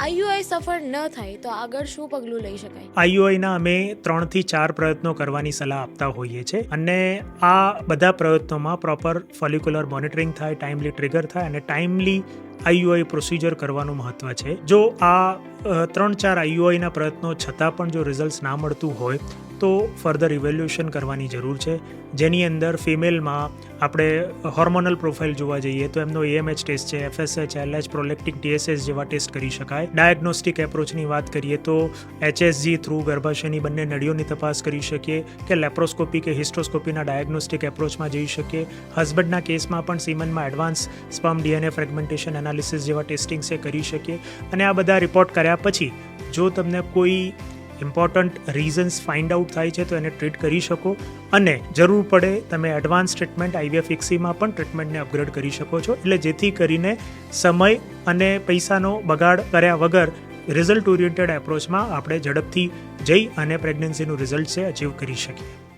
IUI સફળ ન થાય તો આગળ શું પગલું લઈ શકાય? આઈયુઆઈના અમે ત્રણથી ચાર પ્રયત્નો કરવાની સલાહ આપતા હોઈએ છીએ અને આ બધા પ્રયત્નોમાં પ્રોપર ફોલિક્યુલર મોનિટરિંગ થાય ટાઈમલી ટ્રિગર થાય અને ટાઈમલી આઈયુઆઈ પ્રોસિજર કરવાનું મહત્વ છે. જો આ ત્રણ ચાર આઈયુઆઈના પ્રયત્નો છતાં પણ જો રિઝલ્ટ ના મળતું હોય, તો ફર્ધર ઇવેલ્યુએશન કરવાની જરૂર છે. જેની અંદર ફિમેલમાં આપણે હોર્મોનલ પ્રોફાઇલ જોવા જઈએ, તો એમનો એએમએચ ટેસ્ટ છે એફએસએચ એલએચ પ્રોલેક્ટિક ટીએસએસ જેવા ટેસ્ટ કરી શકાય. ડાયગ્નોસ્ટિક એપ્રોચની વાત કરીએ, તો એચએસજી થ્રુ ગર્ભાશયની બંને નળીઓની તપાસ કરી શકીએ કે લેપ્રોસ્કોપી કે હિસ્ટ્રોસ્કોપીના ડાયગ્નોસ્ટિક એપ્રોચમાં જઈ શકીએ. હસબન્ડના કેસમાં પણ સીમનમાં advance sperm DNA fragmentation analysis જેવા ટેસ્ટિંગ છે, કરી શકીએ. અને આ બધા રિપોર્ટ કર્યા પછી, જો તમને કોઈ ઇમ્પોર્ટન્ટ રીઝન્સ ફાઇન્ડ આઉટ થાય છે, તો એને ટ્રીટ કરી શકો. અને જરૂર પડે તમે એડવાન્સ ટ્રીટમેન્ટ આઈવીએફ ઇક્સીમાં પણ ટ્રીટમેન્ટને અપગ્રેડ કરી શકો છો. એટલે જેથી કરીને સમય અને પૈસાનો બગાડ કર્યા વગર રિઝલ્ટ ઓરિએન્ટેડ એપ્રોચમાં આપણે ઝડપથી જઈ અને પ્રેગ્નન્સીનું રિઝલ્ટ છે અચીવ કરી શકીએ.